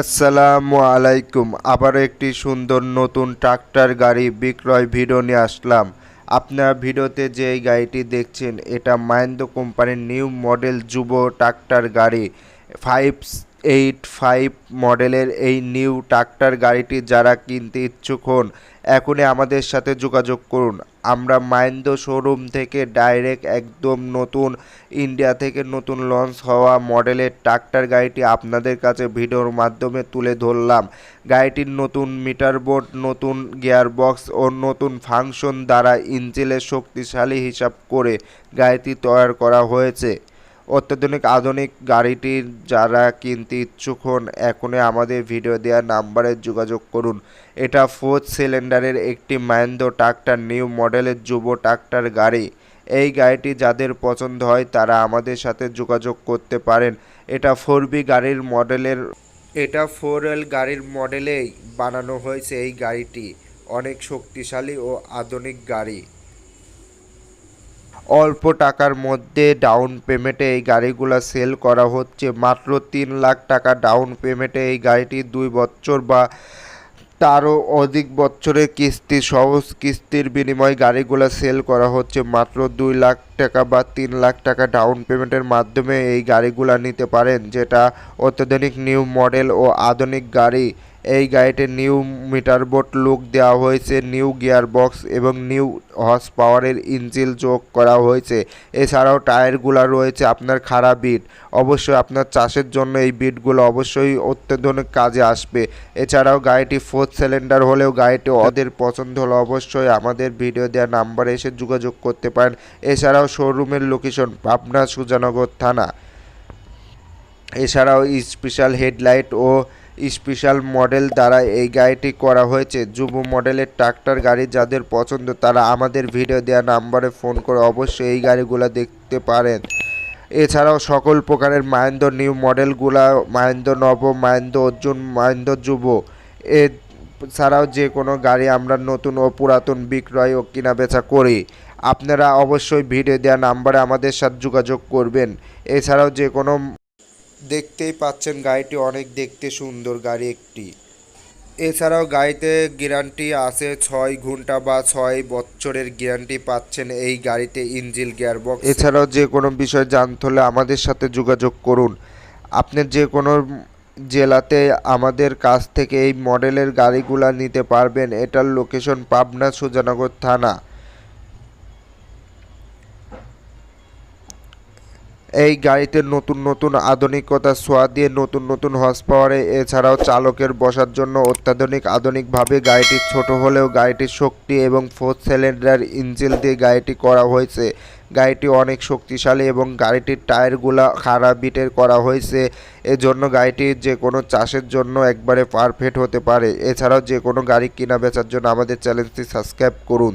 আসসালামু আলাইকুম। আবার একটি সুন্দর নতুন ট্রাক্টর গাড়ি বিক্রয় ভিডিও নিয়ে আসলাম। আপনার ভিডিওতে যে গাড়িটি দেখছেন, এটা মাহেন্দ্র কোম্পানির নিউ মডেল যুব ট্রাক্টর গাড়ি ফাইভ এইট ফাইভ মডেলের এই নিউ ট্রাক্টর গাড়িটি যারা কিনতে ইচ্ছুক হন, এখনই আমাদের সাথে যোগাযোগ করুন। আমরা মাহিন্দ্র শোরুম থেকে ডাইরেক্ট একদম নতুন, ইন্ডিয়া থেকে নতুন লঞ্চ হওয়া মডেলের ট্রাক্টর গাড়িটি আপনাদের কাছে ভিডিওর মাধ্যমে তুলে ধরলাম। গাড়িটির নতুন মিটার বোর্ড, নতুন গিয়ার বক্স ও নতুন ফাংশন দ্বারা ইঞ্জিনের শক্তিশালী হিসাব করে গাড়িটি তৈরি করা হয়েছে। অত্যাধুনিক আধুনিক গাড়িটির যারা কিনতে ইচ্ছুক হন, এখনই আমাদের ভিডিও দেওয়া নাম্বারে যোগাযোগ করুন। এটা ফোর্থ সিলিন্ডারের একটি মাহিন্দ্র ট্রাক্টর, নিউ মডেলের যুব ট্রাক্টর গাড়ি। এই গাড়িটি যাদের পছন্দ হয়, তারা আমাদের সাথে যোগাযোগ করতে পারেন। এটা ফোর বি গাড়ির মডেলের, এটা ফোর এল গাড়ির মডেলেই বানানো হয়েছে এই গাড়িটি। অনেক শক্তিশালী ও আধুনিক গাড়ি। অল্প টাকার মধ্যে ডাউন পেমেন্টে এই গাড়িগুলো সেল করা হচ্ছে। মাত্র তিন লাখ টাকা ডাউন পেমেন্টে এই গাড়িটি দুই বছর বা তারও অধিক বছরের কিস্তি সহজ কিস্তির বিনিময়ে গাড়িগুলো সেল করা হচ্ছে। মাত্র দুই লাখ টাকা বা তিন লাখ টাকা ডাউন পেমেন্টের মাধ্যমে এই গাড়িগুলো নিতে পারেন, যেটা অত্যাধুনিক নিউ মডেল ও আধুনিক গাড়ি। এই গাড়িতে নিউ মিটার বোর্ড লুক দেওয়া হয়েছে, নিউ গিয়ার বক্স এবং নিউ হর্স পাওয়ারের ইঞ্জিল যোগ করা হয়েছে। এছাড়াও টায়ারগুলো রয়েছে আপনার খারাপ বিট। অবশ্যই আপনার চাষের জন্য এই বিটগুলো অবশ্যই অত্যাধুনিক কাজে আসবে। এছাড়াও গাড়িটি ফোর্থ সিলিন্ডার হলেও গাড়িটি ওদের পছন্দ হলে অবশ্যই আমাদের ভিডিও দেওয়া নাম্বারে এসে যোগাযোগ করতে পারেন। এছাড়াও শোরুমের লোকেশন পাবনা সুজানগর থানা। এছাড়াও স্পেশাল হেডলাইট ও স্পেশাল মডেল দ্বারা এই গাড়িটি করা হয়েছে। যুব মডেলের ট্রাক্টর গাড়ি যাদের পছন্দ, তারা আমাদের ভিডিও দেওয়া নাম্বারে ফোন করে অবশ্যই এই গাড়িগুলো দেখতে পারেন। এছাড়াও সকল প্রকারের মাহেন্দ্র নিউ মডেলগুলা, মাহেন্দ্র নব, মাহেন্দ্র অর্জুন, মাহেন্দ্র যুব। এ ছাড়াও যে কোনো গাড়ি আমরা নতুন ও পুরাতন বিক্রয় ও কিনা বেচা করি। আপনারা অবশ্যই ভিডিও দেওয়া নাম্বারে আমাদের সাথে যোগাযোগ করবেন। এছাড়াও যে কোনো দেখতেই পাচ্ছেন গাড়িটি অনেক দেখতে সুন্দর গাড়ি একটি। এছাড়াও গাড়িতে গ্যারান্টি আছে, ছয় ঘণ্টা বা ছয় বছরের গ্যারান্টি পাচ্ছেন এই গাড়িতে ইঞ্জিল গিয়ারবক্স। এছাড়াও যে কোনো বিষয় জানতে হলে আমাদের সাথে যোগাযোগ করুন। আপনি যে কোনো জেলাতে আমাদের কাছ থেকে এই মডেলের গাড়িগুলা নিতে পারবেন। এটার লোকেশন পাবনা সুজানগর থানা। এই গাড়িতে নতুন নতুন আধুনিকতা ছোঁয়া দিয়ে নতুন নতুন হর্স পাওয়ারে এছাড়াও চালকের বসার জন্য অত্যাধুনিক আধুনিকভাবে গাড়িটি ছোট হলেও গাড়িটির শক্তি এবং ফোর্থ সিলিন্ডার ইঞ্জিন দিয়ে গাড়িটি করা হয়েছে। গাড়িটি অনেক শক্তিশালী এবং গাড়িটির টায়ারগুলা খারাপ বিটের করা হয়েছে। এজন্য গাড়িটি যে কোনো চাষের জন্য একবারে পারফেক্ট হতে পারে। এছাড়াও যে কোনো গাড়ি কেনা বেচার জন্য আমাদের চ্যানেলটি সাবস্ক্রাইব করুন।